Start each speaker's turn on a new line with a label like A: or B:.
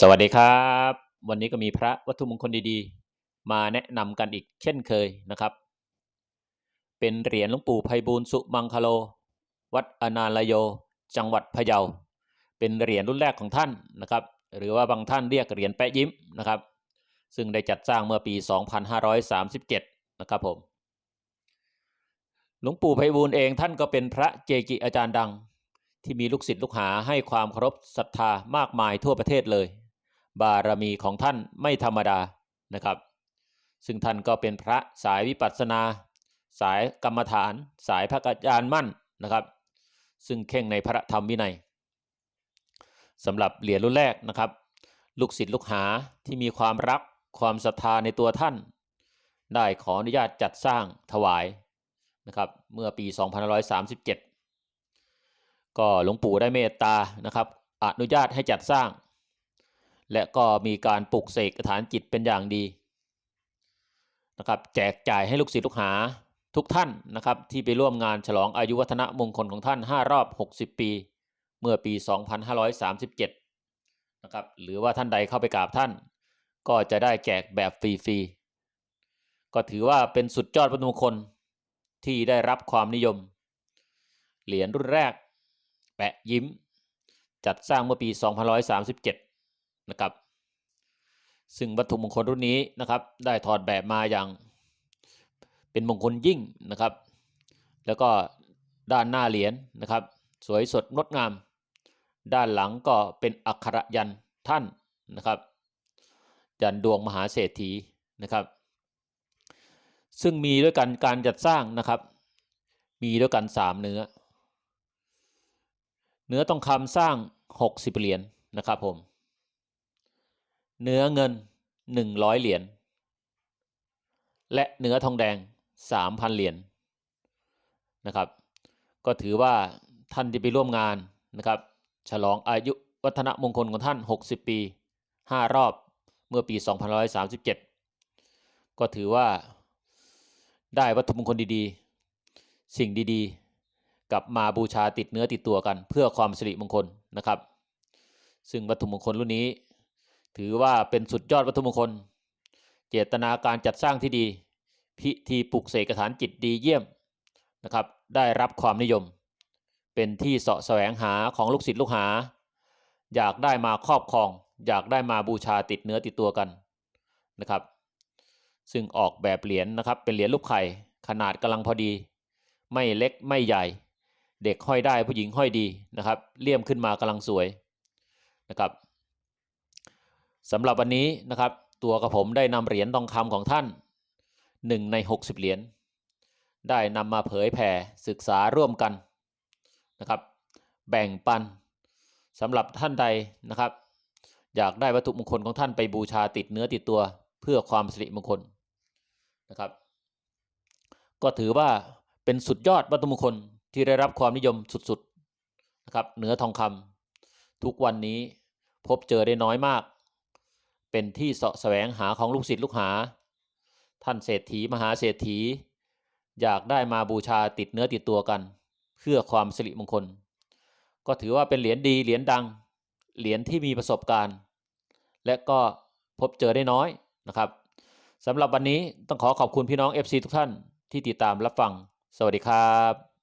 A: สวัสดีครับ วันนี้ก็มีพระวัตถุมงคลดีๆ มาแนะนำกันอีกเช่นเคยนะครับ เป็นเหรียญหลวงปู่ไพบูลสุมังคโล วัดอนานลโย จังหวัดพะเยา เป็นเหรียญรุ่นแรกของท่านนะครับ หรือว่าบางท่านเรียกเหรียญแปะยิ้มนะครับ ซึ่งได้จัดสร้างเมื่อปี 2537 นะครับผม หลวงปู่ไพบูลเองท่านก็เป็นพระเจกิอาจารย์ดังที่มีลูกศิษย์ลูกหาให้ความเคารพศรัทธามากมายทั่วประเทศเลย บารมีของท่านไม่ธรรมดานะครับ ซึ่งท่านก็เป็นพระสายวิปัสสนา สายกรรมฐาน สายพระอาจารย์มั่นนะครับ ซึ่งเข่งในพระธรรมวินัยสำหรับเหรียญรุ่นแรกนะครับ ลูกศิษย์ลูกหาที่มีความรักความศรัทธาในตัวท่าน ได้ขออนุญาตจัดสร้างถวายนะครับ เมื่อปี 2537 ก็หลวงปู่ได้เมตตานะครับ อนุญาตให้จัดสร้าง และก็มีการปลุกเสกฐานจิตเป็นอย่างดีนะครับแจกจ่ายให้ลูกศิษย์ลูกหาทุกท่านนะครับที่ไปร่วมงานฉลองอายุวัฒนะมงคลของท่าน 5 รอบ 60 ปี เมื่อปี 2537นะครับหรือว่าท่านใดเข้าไปกราบท่าน ก็จะได้แจกแบบฟรีๆก็ถือว่าเป็นสุดยอดวัตถุมงคลที่ได้รับความนิยม เหรียญรุ่นแรก แปะยิ้ม จัดสร้างเมื่อปี 2537 นะครับ ซึ่งวัตถุมงคลรุ่นนี้นะครับ ได้ถอดแบบมาอย่างเป็นมงคลยิ่งนะครับ แล้วก็ด้านหน้าเหรียญนะครับ สวยสดงดงาม ด้านหลังก็เป็นอักขระยันท่านนะครับ ยันดวงมหาเศรษฐีนะครับ ซึ่งมีด้วยกันการจัดสร้างนะครับ มีด้วยกัน3เนื้อ เนื้อทองคำสร้าง 60 เหรียญนะครับผม เนื้อเงิน 100 เหรียญ และเนื้อทองแดง 3,000 เหรียญนะครับ ก็ถือว่าท่านที่ไปร่วมงานนะครับ ฉลองอายุวัฒนมงคลของท่าน 60 ปี 5 รอบเมื่อปี 2537 ก็ถือว่าได้วัตถุมงคลดีๆ สิ่งดีๆ กลับมาบูชาติดเนื้อติดตัวกัน เพื่อความสิริมงคลนะครับ ซึ่งวัตถุมงคลรุ่นนี้ ถือว่าเป็นสุดยอดวัตถุมงคล เจตนาการจัดสร้างที่ดี พิธีปลุกเสกฐานจิตดีเยี่ยมนะครับ ได้รับความนิยม เป็นที่เสาะแสวงหาของลูกศิษย์ลูกหา อยากได้มาครอบครอง อยากได้มาบูชาติดเนื้อติดตัวกันนะครับ ซึ่งออกแบบเหรียญนะครับ เป็นเหรียญลูกไข่ขนาดกำลังพอดี ไม่เล็กไม่ใหญ่ เด็กห้อยได้ผู้หญิงห้อยดีนะครับ เลี่ยมขึ้นมากำลังสวยนะครับ สำหรับวันนี้นะครับ ตัวกระผมได้นำเหรียญทองคำของท่านหนึ่งใน 60 เหรียญได้นำมาเผยแผ่ศึกษาร่วมกันนะครับ แบ่งปันสำหรับท่านใดนะครับ อยากได้วัตถุมงคลของท่านไปบูชาติดเนื้อติดตัวเพื่อความสิริมงคลนะครับ ก็ถือว่าเป็นสุดยอดวัตถุมงคลที่ได้รับความนิยมสุดๆนะครับเนื้อทองคำทุกวันนี้พบเจอได้น้อยมาก เป็นที่เสาะแสวงหาของลูกศิษย์ลูกหา ท่านเศรษฐีมหาเศรษฐี อยากได้มาบูชาติดเนื้อติดตัวกัน เพื่อความสิริมงคล ก็ถือว่าเป็นเหรียญดีเหรียญดัง เหรียญที่มีประสบการณ์ และก็พบเจอได้น้อยนะครับสำหรับวันนี้ต้องขอขอบคุณพี่น้อง FC ทุกท่านที่ติดตามรับฟัง สวัสดีครับ